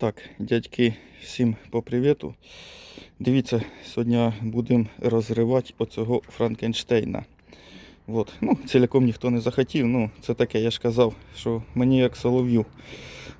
Так, дядьки, всім по привіту. Дивіться, сьогодні будемо розривати оцього Франкенштейна. От. Ну, ціляком ніхто не захотів. Ну, це таке, я ж казав, що мені як солов'ю,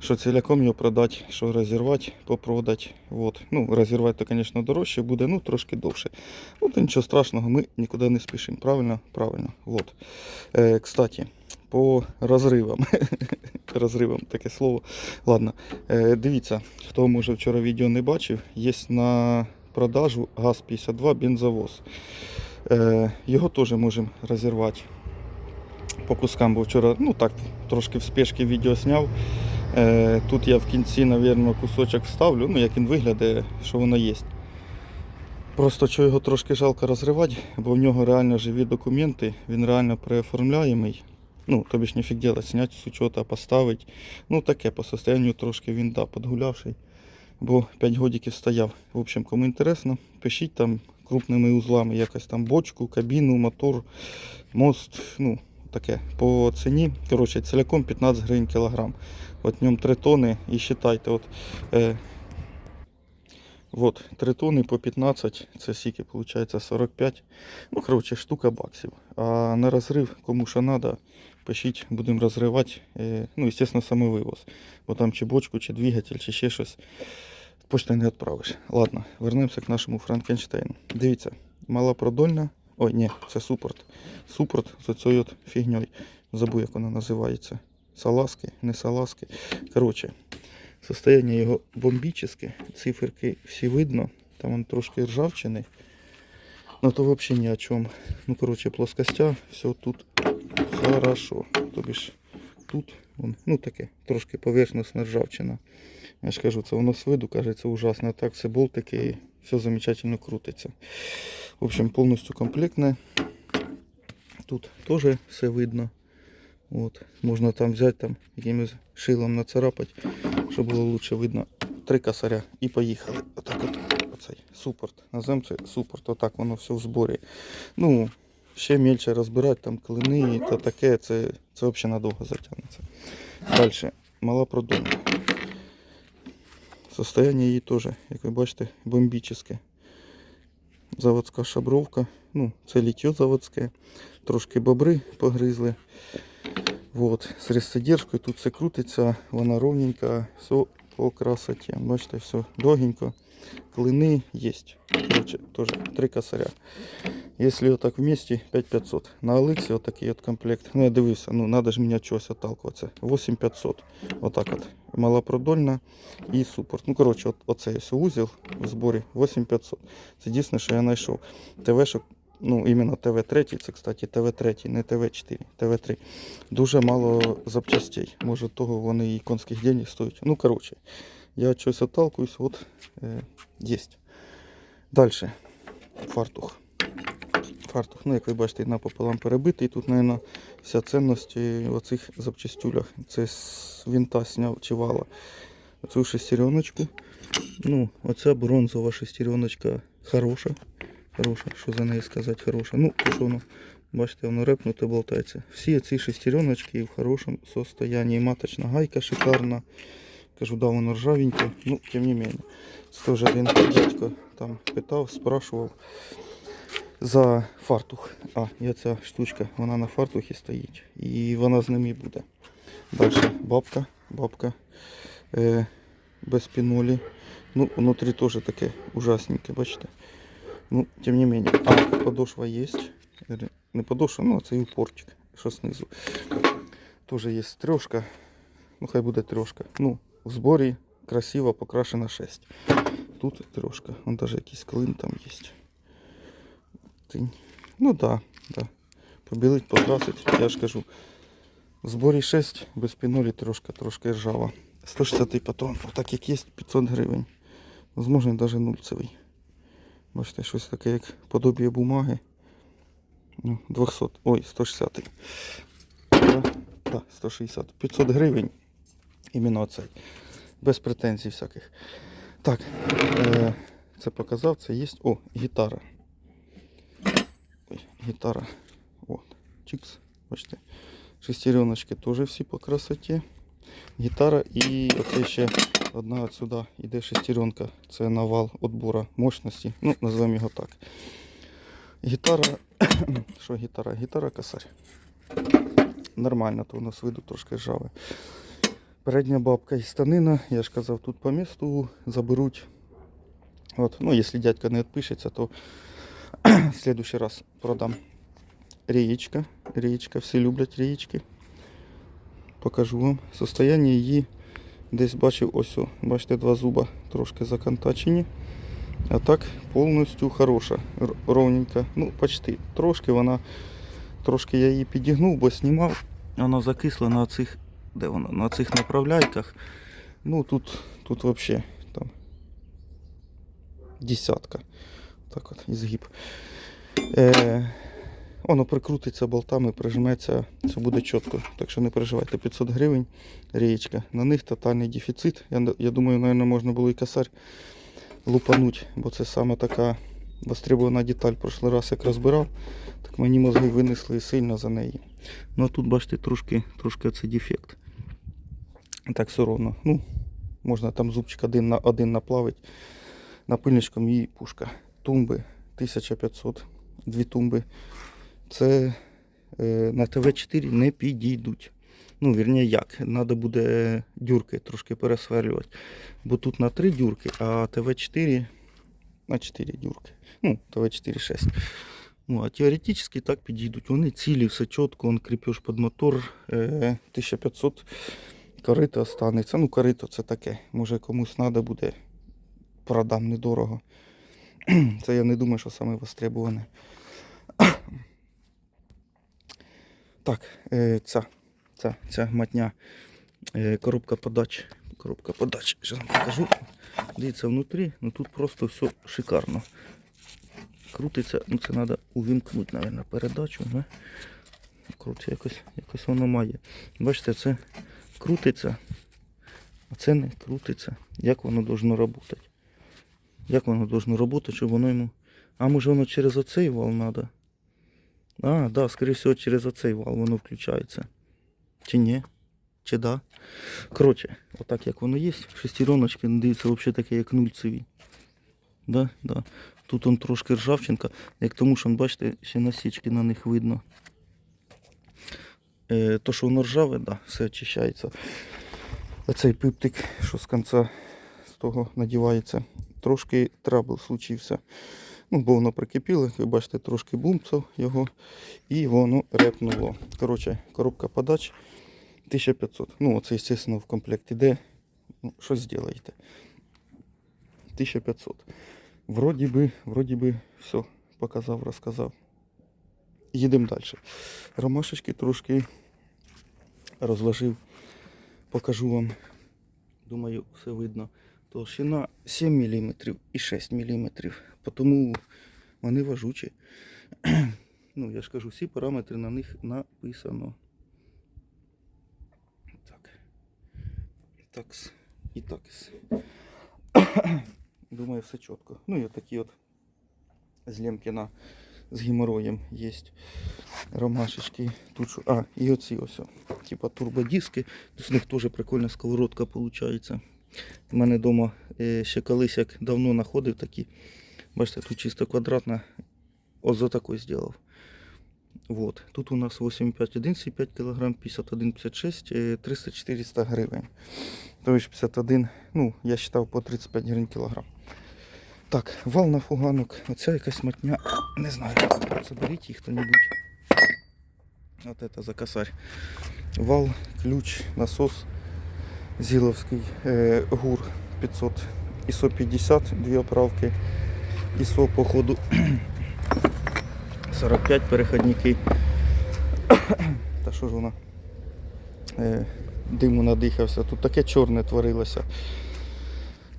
що ціляком його продати, що розірвати, попродати. От. Ну, розірвати, то, звісно, дорожче буде, ну трошки довше. Ну, то нічого страшного, ми нікуди не спішимо. Правильно? Правильно. От. Е, кстати, по розривам. розривам таке слово. Ладно, е, дивіться, хто може вчора відео не бачив, є на продажу ГАЗ-52 бензовоз. Е, його теж можемо розірвати по кускам, бо вчора, ну так, трошки в спешці відео зняв. Е, тут я в кінці, мабуть, кусочок вставлю, ну як він виглядає, що воно є. Просто що його трошки жалко розривати, бо в нього реально живі документи, він реально переоформляємий. Ну, тобі ж ніфіг делать, снять з учета, поставити. Ну таке по состоянию трошки він да, подгулявший. Бо 5 годиків стояв. В общем, кому інтересно, пишіть там крупними узлами якось там бочку, кабіну, мотор, мост. Ну, таке. По ціні, коротше, ціляком 15 гривень кілограм. От в ньому 3 тони і вважайте, от, е, от 3 тони по 15, це скільки, виходить 45. Ну, коротше, штука баксів. А на розрив, кому що треба, пишіть, будемо розривати. Е, Ну, звісно, саме вивоз. Бо там чи бочку, чи двигатель, чи ще щось. Почтою не відправиш. Ладно, вернемося к нашому Франкенштейну. Дивіться, малопродольна. Ой, ні, це супорт. Супорт з оцією от фігньою. Забув, як вона називається. Салазки, не салазки. Коротше, состояние його бомбічне. Циферки всі видно. Там он трошки ржавчини. Ну то взагалі ні о чому. Ну, коротше, плоскостя, все тут хорошо. Тобі ж тут, вон, ну таке, трошки поверхностна ржавчина. Я ж кажу, це воно з виду, кажеться, ужасно. А так все болтики і все замечательно крутиться. В общем, повністю комплектне. Тут теж все видно. От. Можна там взяти там якимось шилом нацарапати, щоб було лучше видно. Три косаря і поїхали. Отак от оцей супорт. Назем це супорт. Отак воно все в зборі. Ну, ще мельче розбирати там клини та таке, це, це взагалі надовго затягнеться. Далі, мала продумка. Состояние її теж, як ви бачите, бомбічне. Заводська шабровка. Ну, це літьо заводське. Трошки бобри погризли. Вот, з рестодержкою тут все крутиться, вона ровненька, все по красоті. Бачите, все довгенько. Клини є. Короче, три косаря. Якщо отак вместе, 5500. На Алексі отакий от комплект. Ну я дивився, ну треба ж мені чогось отталкуватися. 8500. Отак от. Малопродольна і супорт. Ну, коротше, от, оцей ось вузел в зборі 8500. Це дійсно, що я знайшов. ТВ-шок, ну, іменно ТВ-3, це, кстати, ТВ-3, не ТВ-4, ТВ-3. Дуже мало запчастей. Може, того вони і конських денег стоять. Ну, коротше, я щось отталкуюсь, от е, є. Далі. Фартух. Фартух, ну як ви бачите, напополам перебитий. Тут, мабуть, вся цінність в оцих запчастюлях. Це з винта сняв чи вала. Оцю шестереночку. Ну, оця бронзова шестереночка хороша. Хороша, що за неї сказати хороша. Ну, що воно, бачите, воно репнуте болтається. Всі ці шестереночки в хорошому состоянні. Маточна гайка шикарна. Кажу, да, воно ржавеньке, ну, тим не менее. Це теж один дядько там питав, спрашував за фартух. А, і ця штучка, вона на фартухі стоїть. І вона з ними буде. Далі бабка, бабка е, без пінолі. Ну, внутрі теж таке ужасненьке, бачите. Ну, тим не менее. А, подошва є. Не подошва, ну це і упорчик, що знизу. Теж є трьошка. Ну, хай буде трьошка. Ну, в зборі красиво покрашена 6. Тут трошка. Вон даже якийсь клин там є. Тинь. Ну да, да. Побілить, покрасить, я ж кажу. В зборі 6, без пінолі трошка, трошки ржава. 160 патрон, отак як є, 500 гривень. Возможно, навіть нульцевий. Бачите, щось таке, як подобіє бумаги. Ну, 200, ой, 160. Да, да, 160. 500 гривень. Іменно цей. Без претензій всяких. Так, е, це показав, це є. О, гітара. Ой, гітара. Чикс. Бачите. Шестереночки теж всі по красоті. Гітара і оце ще одна отсюда йде шестеренка. Це навал отбора мощності. Ну, називаємо його так. Гітара. Що гітара? Гітара косарь. Нормально, то воно з виду трошки ржаве. Передня бабка і станина, я ж казав, тут по місту заберуть. От, ну, якщо дядька не відпишеться, то в следующий раз продам. Рієчка. Рієчка, всі люблять рієчки. Покажу вам. Состояние її десь бачив ось, о, бачите, два зуба трошки законтачені. А так повністю хороша, ровненька. Ну, почти. Трошки вона, трошки я її підігнув, бо знімав. Вона закисла на цих, де вона? На цих направляйках. Ну тут, тут взагалі там десятка. Так от, ізгиб. Е, воно прикрутиться болтами, прижметься, все буде чітко. Так що не переживайте, 500 гривень рієчка. На них тотальний дефіцит. Я, я думаю, мабуть, можна було і косарь лупануть, бо це саме така востребована деталь. Прошлий раз як розбирав, так мені мозги винесли сильно за неї. Ну а тут, бачите, трошки, трошки це дефект. Так все ровно. Ну, можна там зубчик один на один наплавить. Напильничком і пушка. Тумби 1500, дві тумби. Це е, на ТВ-4 не підійдуть. Ну, вірні, як? Треба буде дюрки трошки пересверлювати. Бо тут на 3 дюрки, а ТВ-4 на 4 дюрки. Ну, ТВ-4 6. Ну, а теоретично так підійдуть. Вони цілі, все чітко, он кріпеж під мотор е, 1500 корито останеться. Ну, корито це таке. Може комусь треба буде. Продам недорого. Це я не думаю, що саме востребоване. Так, е, ця, ця, ця матня. Е, коробка подач. Коробка подач. Зараз вам покажу. Дивіться, внутрі, ну тут просто все шикарно. Крутиться, ну це треба увімкнути, мабуть, передачу. Не? Коротше, якось, якось воно має. Бачите, це крутиться, а це не крутиться. Як воно должно працювати? Як воно должно працювати, щоб воно йому. А може воно через оцей вал треба? А, да, скоріше всього, через оцей вал воно включається. Чи ні? Чи да? Коротше, отак як воно є, шестереночки, ну, дивіться, взагалі таке, як нульцеві. Да? Да. Тут он трошки ржавчинка, як тому, що, бачите, ще насічки на них видно. Е, то, що воно ржаве, да, все очищається. Оцей пиптик, що з кінця з того надівається, трошки трабл случився. Ну, бо воно прикипіло, як ви бачите, трошки бумцав його і воно репнуло. Коротше, коробка подач 1500. Ну, оце, звісно, в комплект іде. Ну, що зробите? 1500. Вроді би, вроді би, все, показав, розказав. Їдемо далі. Ромашечки трошки розложив. Покажу вам. Думаю, все видно. Толщина 7 мм і 6 мм. Тому вони важучі. Ну, я ж кажу, всі параметри на них написано. Так. Такс. І такс. Думаю, все чітко. Ну і такі от з Лемкіна з геморроєм є ромашечки. Тут А, і оці ось. Типа турбодиски. З них теж прикольна сковородка виходить. У мене вдома ще колись як давно знаходив такі. Бачите, тут чисто квадратна. Ось за такой зробив. Вот. Тут у нас 8,5 1,5 кг, 51,56, е, 300-400 гривень. Тобто 51, ну, я вважав по 35 гривень кілограм. Так, вал на фуганок. Оця якась матня. Не знаю. Заберіть їх хто-небудь. От это за косарь. Вал, ключ, насос Зіловський, е, ГУР 500, ІСО 50, дві оправки. ІСО, походу 45 переходники. Та що ж вона? Е, диму надихався. Тут таке чорне творилося.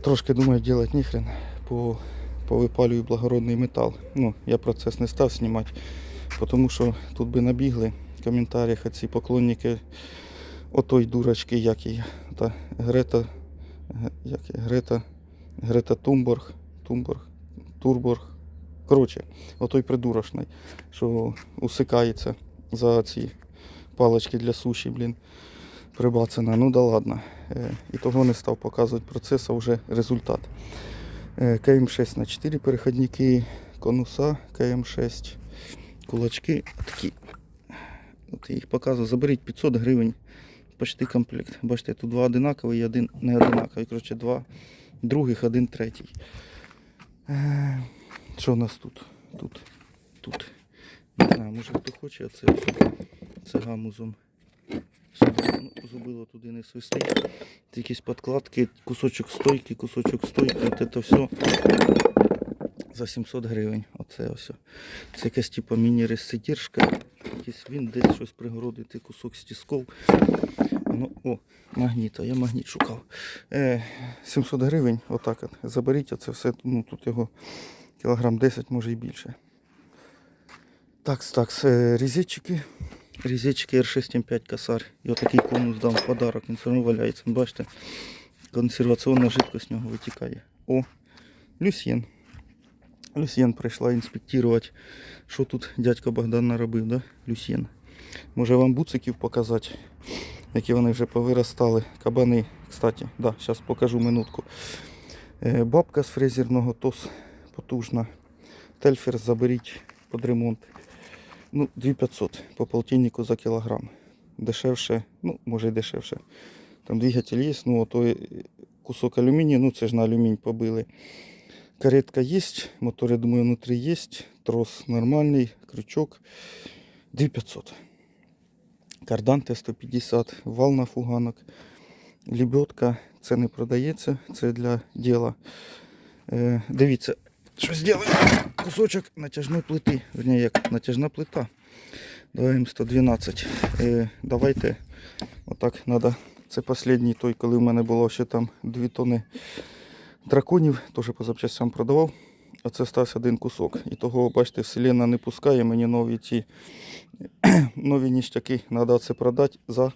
Трошки думаю, делать ніхрен. По, повипалюю благородний метал. Ну, я процес не став знімати, тому що тут би набігли в коментарях ці поклонники отой дурочки, як її. Та Грета. Як її? Грета. Грета Тумборг. Тумборг. Турборг. Коротше, отой придурочний, що усикається за ці палички для суші, блін. прибацана. Ну да ладно. Е, І того не став показувати процес, а вже результат. Е, КМ6 на 4 переходники, конуса КМ6, кулачки такі. От я їх показую. Заберіть 500 гривень. Почти комплект. Бачите, тут два одинакові і один не одинаковий. Коротше, два других, один третій. Е, Що у нас тут? Тут. Тут. Не знаю, може хто хоче, а це це гамузом. Зубило, ну, туди не свистить. Якісь подкладки, кусочок стойки, кусочок стойки, от це все за 700 гривень. Оце ось. Це якась типу міні-ресетіршка. Якийсь він десь щось пригородити, кусок стісков. Ну, о, магніт, а я магніт шукав. Е, 700 гривень, отак от. Заберіть оце все, ну тут його кілограм 10, може і більше. Так, так, різетчики. Різетчики R6M5 косарь. І отакий конус дам в подарок. Він все одно валяється. Бачите, консерваційна жидкость з нього витікає. О, Люсьєн. Люсьєн прийшла інспектувати, що тут дядько Богдан наробив, да? Люсьєн. Може вам буциків показати, які вони вже повиростали. Кабани, кстати, да, зараз покажу минутку. Е, Бабка з фрезерного ТОС потужна. Тельфер заберіть під ремонт. Ну, 2500 по полтиннику за кілограм. Дешевше, ну, може й дешевше. Там двигатель є, ну, той кусок алюмінію, ну це ж на алюмінь побили. Каретка є, мотор, я думаю, внутрі є. Трос нормальний, крючок. 2500. Кардан Т-150, вал на фуганок. Лебедка, це не продається, це для діла. Е, дивіться, що зробили? Кусочок натяжної плити. Верні, як натяжна плита. Давай М112. Е, давайте, отак треба. Це останній той, коли в мене було ще там 2 тони драконів, теж по запчастям продавав. А це стався один кусок. І того, бачите, вселенна не пускає мені нові ті нові ніштяки. Треба це продати за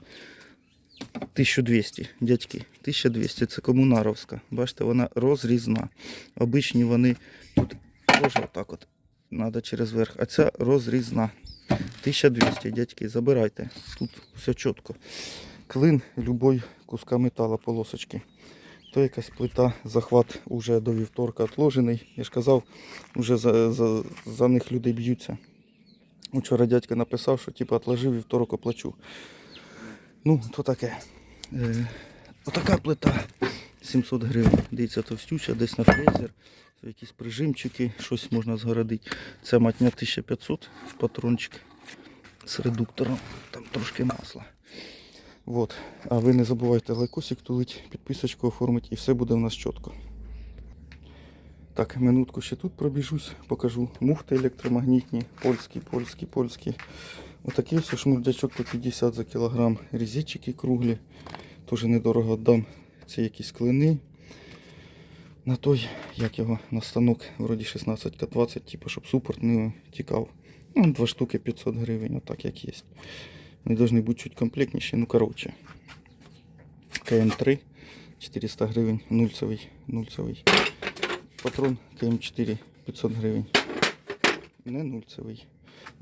1200, дядьки. 1200 це комунаровська. Бачите, вона розрізна. Обичні вони тут теж отак от. Треба через верх. А ця розрізна. 1200, дядьки, забирайте. Тут все чітко. Клин любой куска металу, полосочки. То якась плита, захват уже до вівторка отложений. Я ж казав, вже за, за, за них люди б'ються. Вчора дядько написав, що типу отложив вівторок оплачу. Ну, то таке. Е, отака плита 700 гривень. Дивіться, товстюча, десь на фрезер. Якісь прижимчики, щось можна згородити. Це матня 1500 патрончик з редуктором. Там трошки масла. Вот. А ви не забувайте лайкосик тулить, підписочку оформити і все буде у нас чітко. Так, минутку ще тут пробіжусь, покажу. Муфти електромагнітні, польські, польські, польські. Отакий ось шмурдячок по 50 за кілограм. Різичики круглі. Теж недорого дам. Це якісь клини. На той, як його, на станок, вроді 16К20, типу, щоб супорт не тікав. Ну, два штуки 500 гривень, отак як є. Вони повинні бути чуть комплектніші, ну коротше. КМ3 400 гривень, нульцевий, нульцевий. Патрон КМ4 500 гривень. Не нульцевий.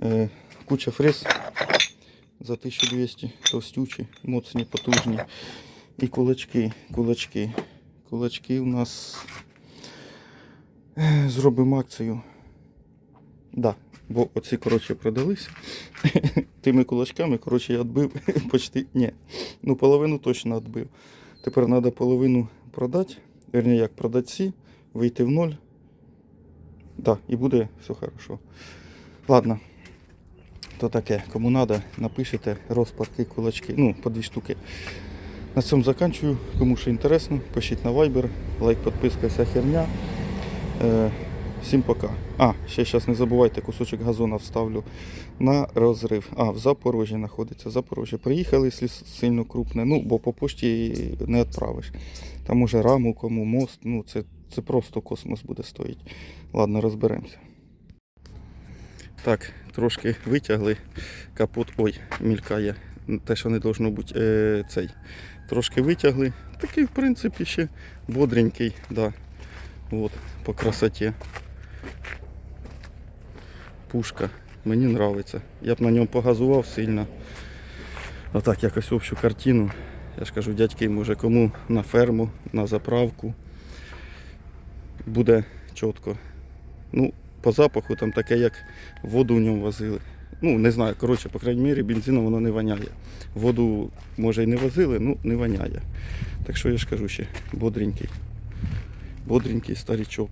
Е, куча фрез за 1200, товстючі, моцні, потужні. І кулачки, кулачки. Кулачки у нас е, зробимо акцію. Да, бо оці, коротше, продались. Тими кулачками, коротше, я відбив почти. Ні. Ну, половину точно відбив. Тепер треба половину продати. Верні, як продати ці, вийти в ноль. Да, і буде все хорошо. Ладно. То таке, кому треба, напишите розпадки, кулачки, ну, по дві штуки. На цьому заканчую. Кому що інтересно, пишіть на Viber, лайк, підписка, вся херня. Всім пока. А, ще зараз не забувайте, кусочок газона вставлю на розрив. А, в Запорожжі знаходиться. Запорожжя. Приїхали, якщо сильно крупне, ну, бо по пошті не відправиш. Там може раму, кому мост, ну це, це просто космос буде стоїть. Ладно, розберемося. Так, трошки витягли капот. Ой, мількає. Те, що не должно бути е, цей. Трошки витягли. Такий, в принципі, ще бодренький, да. От, по красоті. Пушка. Мені подобається. Я б на ньому погазував сильно. Отак якось общу картину. Я ж кажу, дядьки, може кому на ферму, на заправку. Буде чітко. Ну, по запаху там таке, як воду в ньому возили. Ну, не знаю, коротше, по крайній мірі, бензином воно не воняє. Воду, може, і не возили, ну не воняє. Так що я ж кажу ще, бодренький. Бодренький старічок.